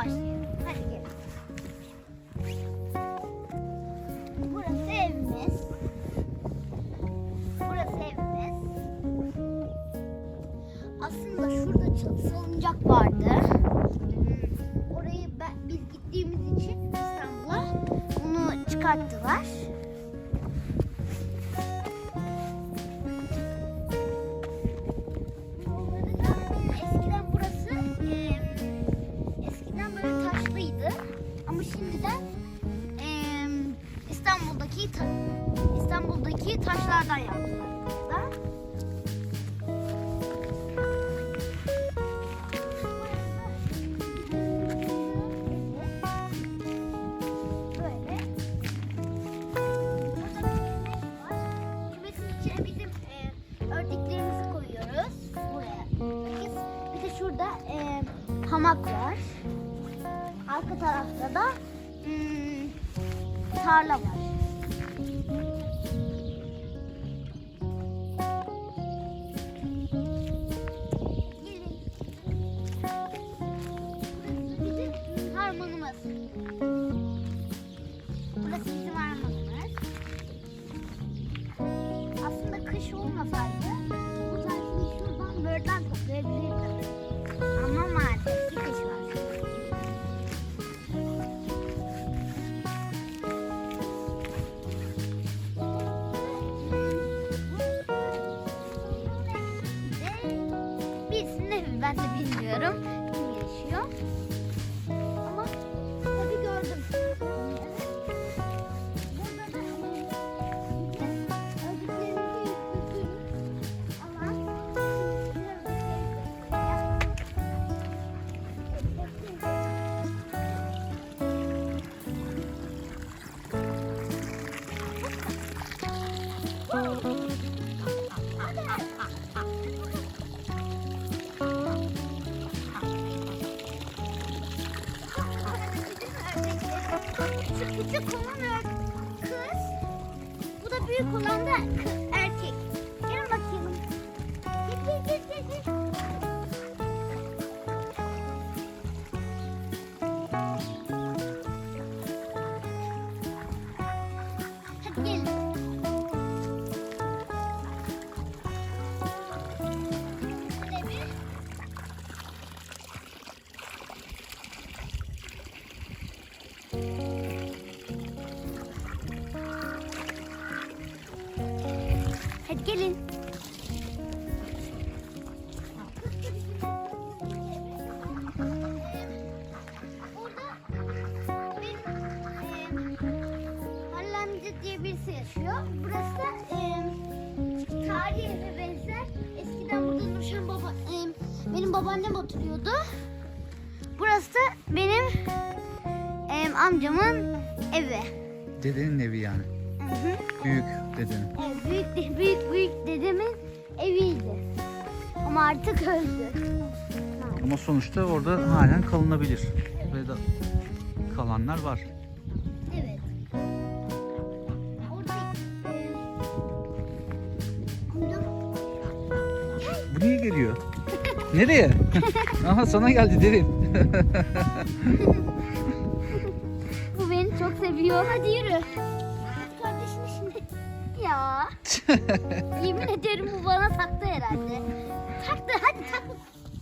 başlayalım. Hadi gelin. Burası evimiz. Burası evimiz. Aslında şurada salıncak vardı. Orayı ben, biz gittiğimiz için İstanbul'a bunu çıkarttılar. Tarafta da hmm, tarla var. Harmanımız. Burası bizim harmanımız. Aslında kış olmasaydı bu taşını şuradan börden toplayabilirdim. Da erkek. Gelin bakayım. Gel gel gel. gel. Hadi gelin. Şöyle bir. Hadi gelin. Diye birisi yaşıyor. Burası da e, tarihi eve benzer. Eskiden burada Nurşen baba, e, benim babaannem oturuyordu. Burası da benim e, amcamın evi. Dedenin evi yani. Hı hı. Büyük dedenin. Evet, büyük, de- büyük büyük dedemin eviydi. Ama artık öldü. Ama sonuçta orada halen kalınabilir. Ve da kalanlar var. Evet. E, Bu niye geliyor? Nereye? Aha sana geldi derin. bu beni çok seviyor. Hadi yürü. Ya. Yemin ederim bu bana taktı herhalde. Taktı hadi tak.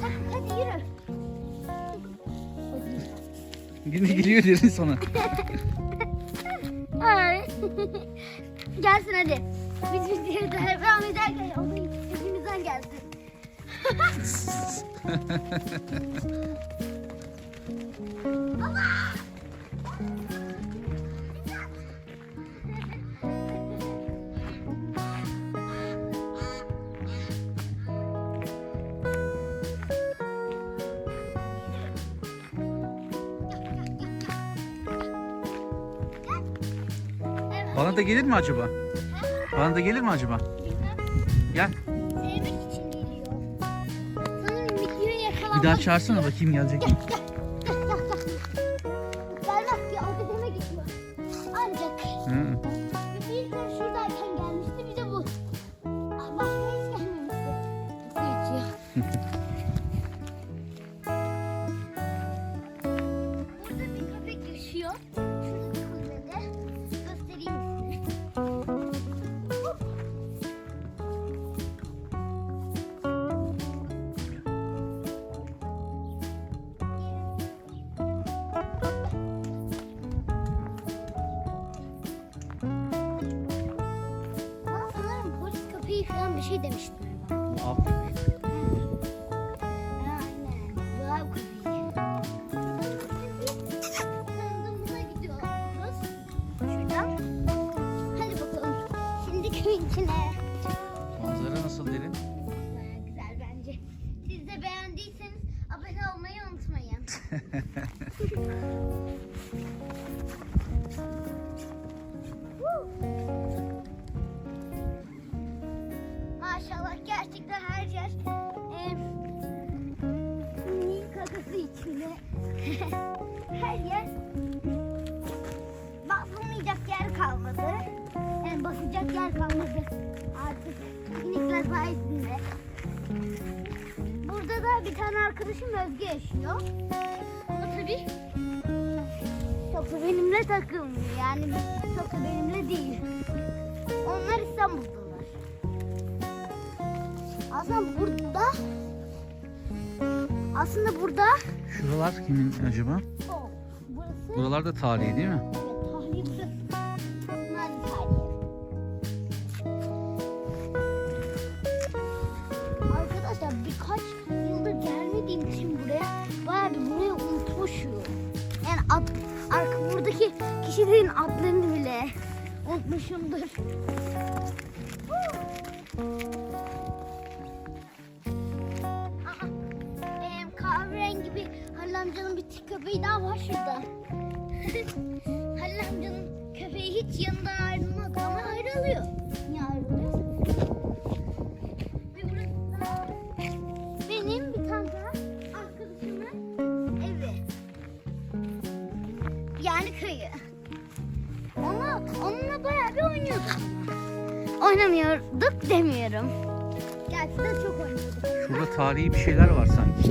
Tak hadi yürü. Yine geliyor derin sana. Ay. gelsin hadi. Biz videoya devam ederken onun hepimizden gelsin. Bana da gelir mi acaba? Bana da gelir mi acaba? Gel. Sevmek için geliyor. Sanırım videoyu yakalanmak Bir daha çağırsana bakayım gelecek mi? Şey demiştim. Köpeği. Aynen. Bu av köpeği. Tanıdığımıza gidiyoruz. Şuradan. Hadi bakalım. Şimdi köyün içine. Manzara nasıl derin? Güzel bence. Siz de beğendiyseniz abone olmayı unutmayın. her yer basılmayacak yer kalmadı. Yani basacak yer kalmadı. Artık minikler sayesinde. Burada da bir tane arkadaşım Özge yaşıyor. Ama tabii çok benimle takılmıyor. Yani çok benimle değil. Onlar İstanbul'dalar. Aslında burada aslında burada Şuralar kimin acaba? burası Buralar da tarihi değil mi? Evet, tahliye burası. Bunlar tahliye. Arkadaşlar birkaç yıldır gelmediğim için buraya bayağı burayı unutmuşum. Yani ad, arka buradaki kişilerin adlarını bile unutmuşumdur. Amcanın bir köpeği daha var şurada. Halil amcanın köpeği hiç yanından ayrılmaz ama ayrılıyor. Niye ayrılıyor? Benim bir tane arkadaşımın evi. Yani köyü. Ona, onunla bayağı bir oynuyorduk. Oynamıyorduk demiyorum. Gerçekten çok oynuyorduk. Şurada tarihi bir şeyler var sanki.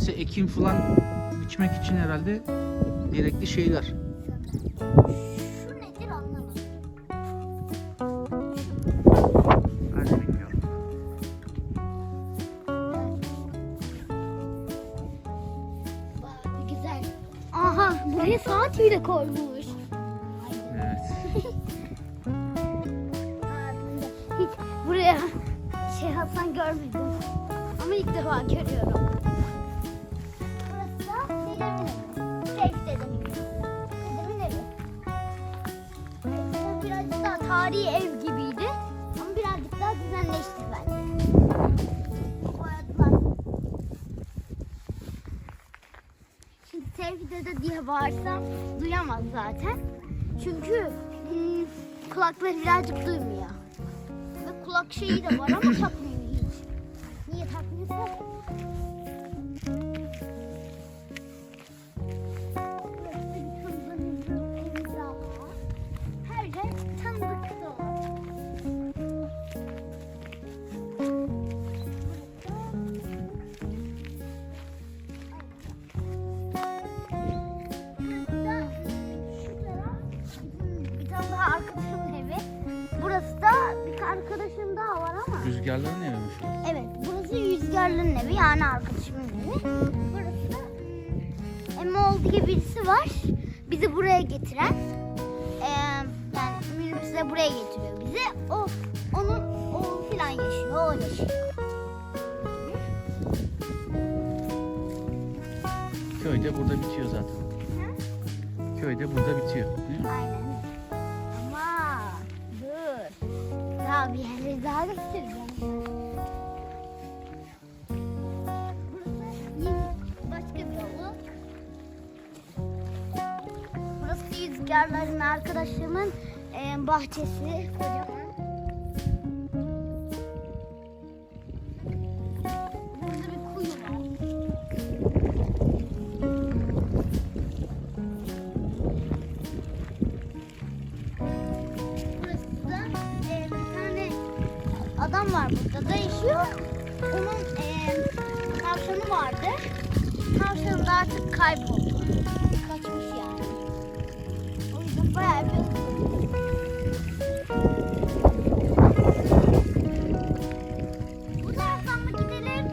Hepsi ekim falan biçmek için herhalde gerekli şeyler. Şu nedir anlamadım. Ben de bilmiyorum. Güzel. Aha buraya saat bile koymuş. Evet. Hiç buraya şey Hasan görmedim. Ama ilk defa görüyorum. Dede diye bağırsam duyamaz zaten. Çünkü hmm, kulakları birazcık duymuyor. Ve kulak şeyi de var ama takmıyor hiç. Niye takmıyorsa? Yani arkadaşımın evi. Burası da Emmoğlu diye birisi var. Bizi buraya getiren. Ee, yani minibüsle buraya getiriyor bizi. O, onun oğlu falan yaşıyor, o yaşıyor. Köyde burada bitiyor zaten. Köyde burada bitiyor. Mi? Aynen. Ama dur. Daha bir yerleri daha göstereceğim. Rüzgarların arkadaşımın e, bahçesi. Burada bir kuyu var. Burası e, bir tane adam var burada da yaşıyor. onun eee tavşanı vardı. Tavşanı da artık kayboldu. Bu taraftan mı gidelim?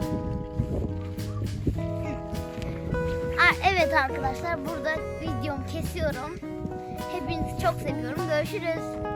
Evet arkadaşlar burada videomu kesiyorum. Hepinizi çok seviyorum. Görüşürüz.